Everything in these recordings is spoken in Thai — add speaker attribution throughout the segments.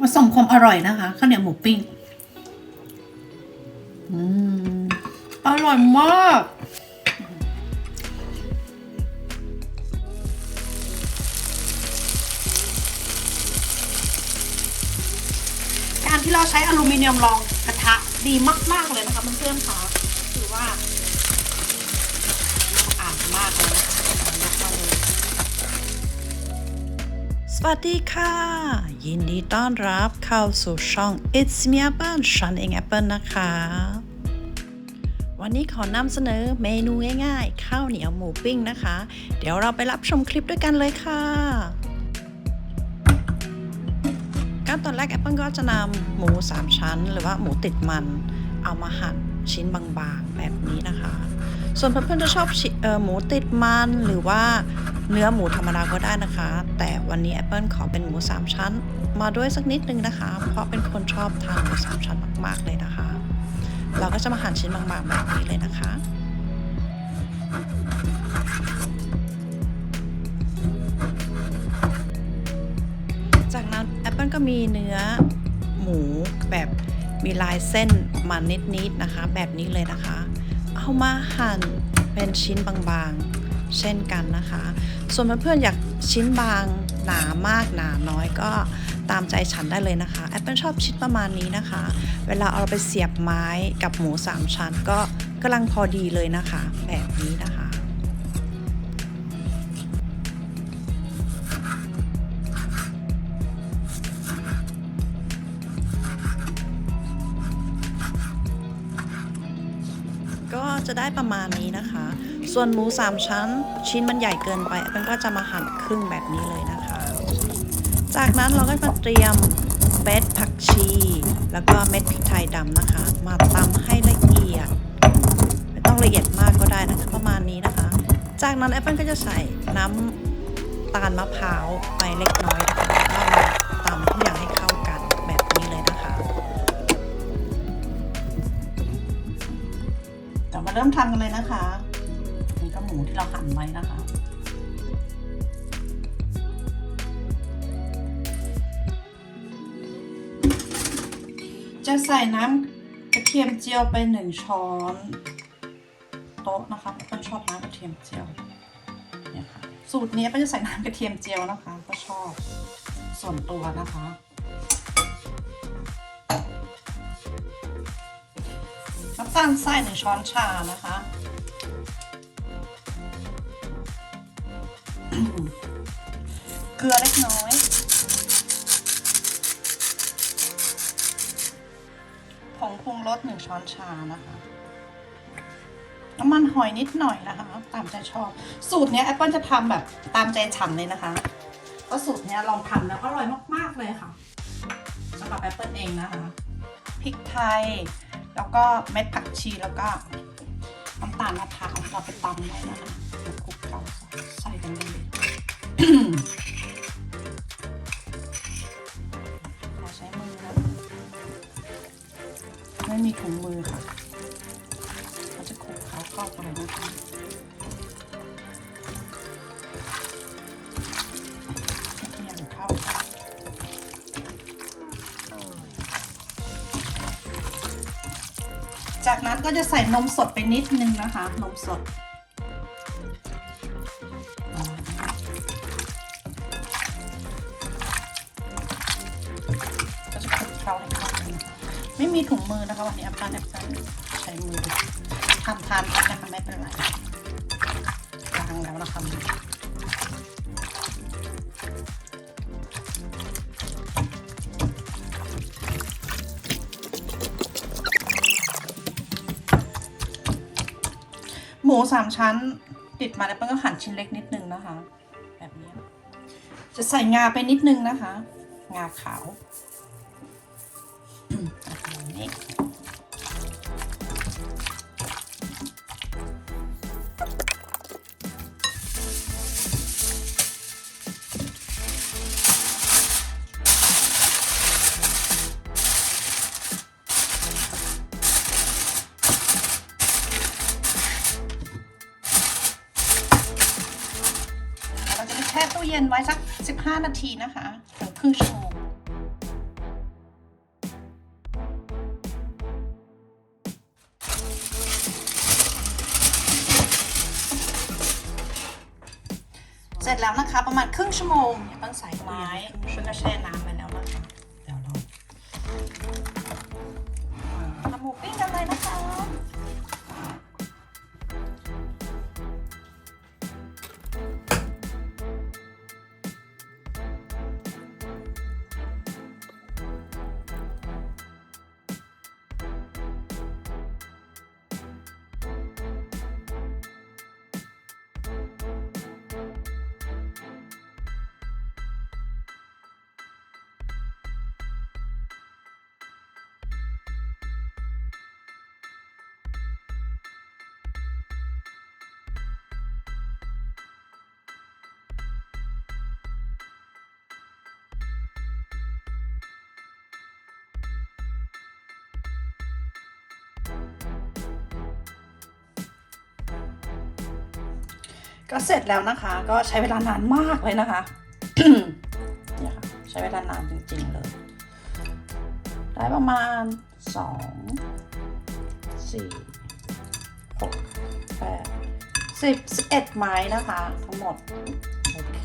Speaker 1: ผสมความอร่อยนะคะข้าวเหนียวหมูปิ้งอืมอร่อยมากการที่เราใช้อลูมิเนียมรองกระทะดีมาก ๆ เลยนะคะเพื่อนๆค่ะถือว่าสะอาดมากเลยนะคะมากเลย
Speaker 2: สวัสดีค่ะ ยินดีต้อนรับเข้าสู่ช่อง It's Me Apple ฉันเอง Apple นะคะ วันนี้ขอนำเสนอเมนูง่ายๆ ข้าวเหนียวหมูปิ้งนะคะ เดี๋ยวเราไปรับชมคลิปด้วยกันเลยค่ะขั้นตอนแรก Apple ก็จะนำหมู 3 ชั้น หรือว่าหมูติดมันเอามาหั่นชิ้นบางๆ แบบนี้นะคะ ส่วนเพื่อนๆจะชอบออหมูติดมันหรือว่า เนื้อหมูธรรมดาก็ได้นะคะ แต่วันนี้ Apple ขอเป็นหมู 3 ชั้น มาด้วยสักนิดนึงนะคะ เพราะเป็นคนชอบทานหมู 3 ชั้นมาก ๆ เลยนะคะ เราก็จะมาหั่นชิ้นบางๆแบบนี้เลยนะคะจากนั้น Apple ก็มีเนื้อหมูแบบมีลายเส้นมันนิดๆนะคะ แบบนี้เลยนะคะ เอามาหั่นเป็นชิ้นบางๆ เช่นกันนะคะ ส่วนเพื่อนๆอยากชิ้นบางหนามากหนาน้อยก็ตามใจฉันได้เลยนะคะแอปเปิลชอบชิ้นประมาณนี้นะคะ เวลาเอาไปเสียบไม้กับหมูสามชั้นก็กำลังพอดีเลยนะคะ แบบนี้นะคะก็จะได้ประมาณนี้นะคะ ส่วนหมู3ชั้น ชิ้นมันใหญ่เกินไปมันก็จะมาหั่นครึ่งแบบนี้เลยนะคะ จากนั้นเราก็มาเตรียมเม็ดผักชี แล้วก็เม็ดพริกไทยดำนะคะ มาตำให้ละเอียด ไม่ต้องละเอียดมากก็ได้นะคะประมาณนี้นะคะ จากนั้นแอปเปิลก็จะใส่น้ำตาลมะพร้าวไปเล็กน้อยนะคะแล้วก็มาตำทุกอย่างให้เข้ากันแบบนี้เลยนะคะ
Speaker 1: เดี๋ยวมาเริ่มทำกันเลยนะคะ หมูที่เราหั่นไว้นะคะจะใส่น้ำกระเทียมเจียวไปหนึ่งช้อนโต๊ะนะคะเป็นชอบน้ำกระเทียมเจียวเนี่ยค่ะสูตรนี้เป็นจะใส่น้ำกระเทียมเจียวนะคะ ก็ชอบส่วนตัวนะคะ น้ำตาลทรายหนึ่งช้อนชานะคะ เกลือเล็กน้อย ผงปรุงรสหนึ่งช้อนชานะคะ น้ำมันหอยนิดหน่อยนะคะ ตามใจชอบ สูตรเนี้ยแอปเปิลจะทำแบบตามใจฉันเลยนะคะเพราะสูตรเนี้ยลองทำแล้วอร่อยมาก ๆ เลยค่ะสำหรับแอปเปิลเองนะคะพริกไทย แล้วก็เม็ดผักชีแล้วก็น้ำตาลมะพร้าวเราไปตำไว้นะคะคลุกเคล้าใส่กันเลย ม่มีถุงมือค่ะเราจะคลุกเคล้าเข้าไปนะคะให้อย่างเข้ากันจากนั้นก็จะใส่นมสดไปนิดนึงนะคะ นมสด ก็จะคลุกเคล้าให้ ไม่มีถุงมือนะคะวันนี้อัปปานแอปเปิลใช้มือทำทานกันนะคะไม่เป็นไรล้างแล้วนะคะหมูสามชั้นติดมาแล้วเปิ้ลก็หั่นชิ้นเล็กนิดนึงนะคะ แบบนี้ จะใส่งาไปนิดนึงนะคะ งาขาว นี้เราจะไปแช่ตู้เย็นไว้สัก 15 นาทีนะคะถึงครึ่งชั่วโมง เส
Speaker 2: ร็จแล้วนะคะ ประมาณครึ่งชั่วโมงแอปเปิ้ลใส่ไม้ซึ่งก็แช่น้ำไปแล้ว ก็เสร็จแล้วนะคะ ก็ใช้เวลานานมากเลยนะคะเนี่ยค่ะใช้เวลานานจริงๆเลย ได้ประมาณสองสี่หกแปดสิบสิบเอ็ดไม้นะคะ ทั้งหมด โอเค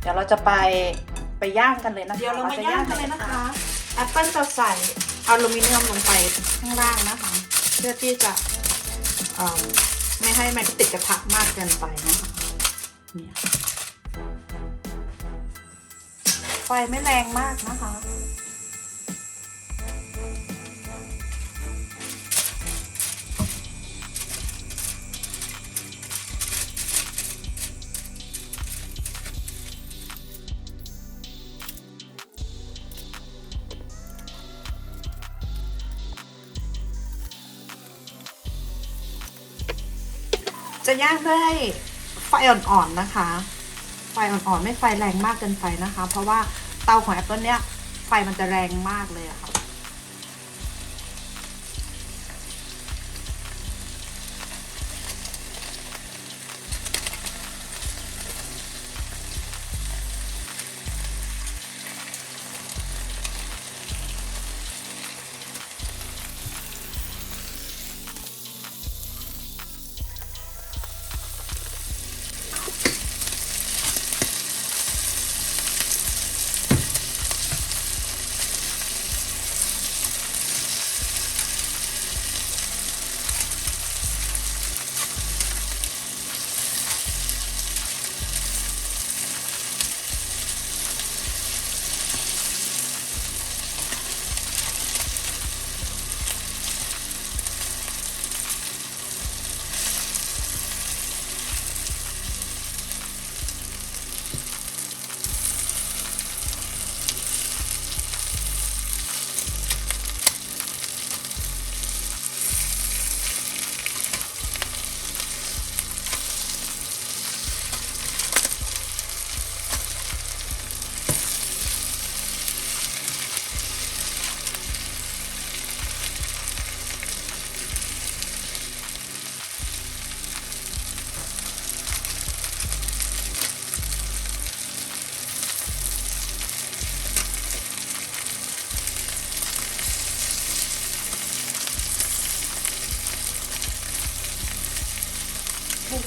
Speaker 2: เดี๋ยวเราจะไปไปย่างกันเลยนะคะ
Speaker 1: เดี๋ยวเรามา
Speaker 2: จะ
Speaker 1: ย่างกันเลยนะคะแอปเปิลจะใส่อลูมิเนียมลงไปข้างล่างนะคะ เพื่อที่จะเอิ่ม ไม่ให้มันติดกระทะมากเกินไปนะคะเนี่ยไฟไม่แรงมากนะคะ จะย่างด้วยไฟอ่อนๆนะคะ ไฟอ่อนๆไม่ไฟแรงมากเกินไปนะคะ เพราะว่าเตาของแอปเปิลเนี้ยไฟมันจะแรงมากเลยอะค่ะ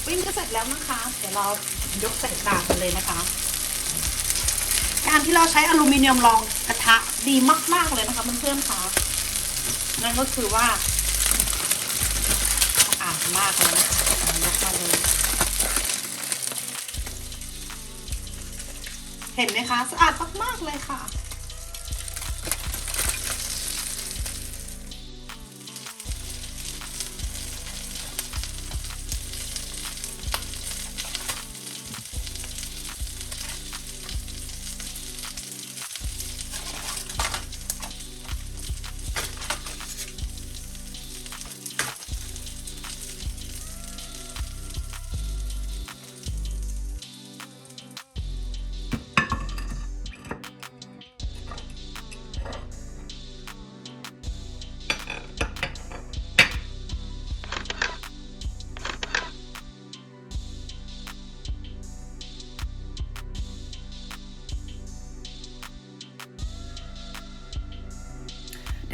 Speaker 1: ปิ้งก็เสร็จแล้วนะคะ เดี๋ยวเรายกใส่ถาดกันเลยนะคะ การที่เราใช้อลูมิเนียมรองกระทะดีมาก ๆ เลยนะคะเพื่อนๆค่ะนั่นก็คือว่าสะอาดมากเลยนะยกมาเลยเห็นไหมคะ สะอาดมาก ๆ เลยค่ะ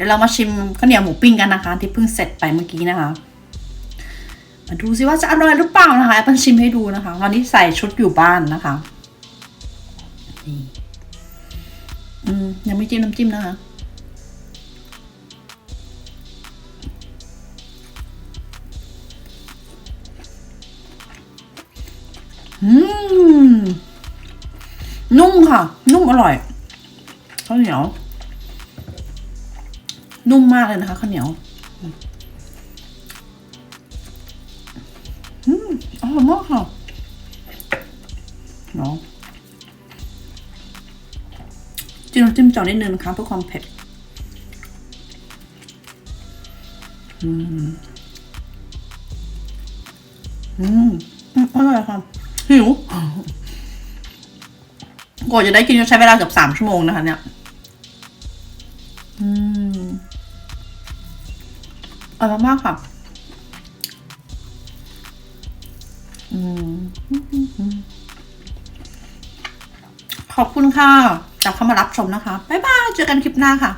Speaker 1: ดี๋ยวเรามาชิมข้าวเหนียวหมูปิ้งกันนะคะ ที่เพิ่งเสร็จไปเมื่อกี้นะคะมาดูสิว่าจะอร่อยหรือเปล่านะคะแอปเปิลชิมให้ดูนะคะวันนี้ใส่ชุดอยู่บ้านนะคะนี่อืมยังไม่จิ้มน้ำจิ้มนะคะอืมนุ่มค่ะ นุ่มอร่อยข้าวเหนียว นุ่มมากเลยนะคะข้าวเหนียวอืมอร่อยมากค่ะเนาะจิ้มจิ้มจอนิดนึงนะคะเพื่อความเผ็ดอืมอืมอืมอร่อยค่ะหิวกว่าจะได้กินก็ใช้เวลาเกือบสามชั่วโมงนะคะเนี่ย อืม อร่อยมากค่ะ ขอบคุณค่ะ จากเข้ามารับชมนะคะ บ๊ายบาย เจอกันคลิปหน้าค่ะ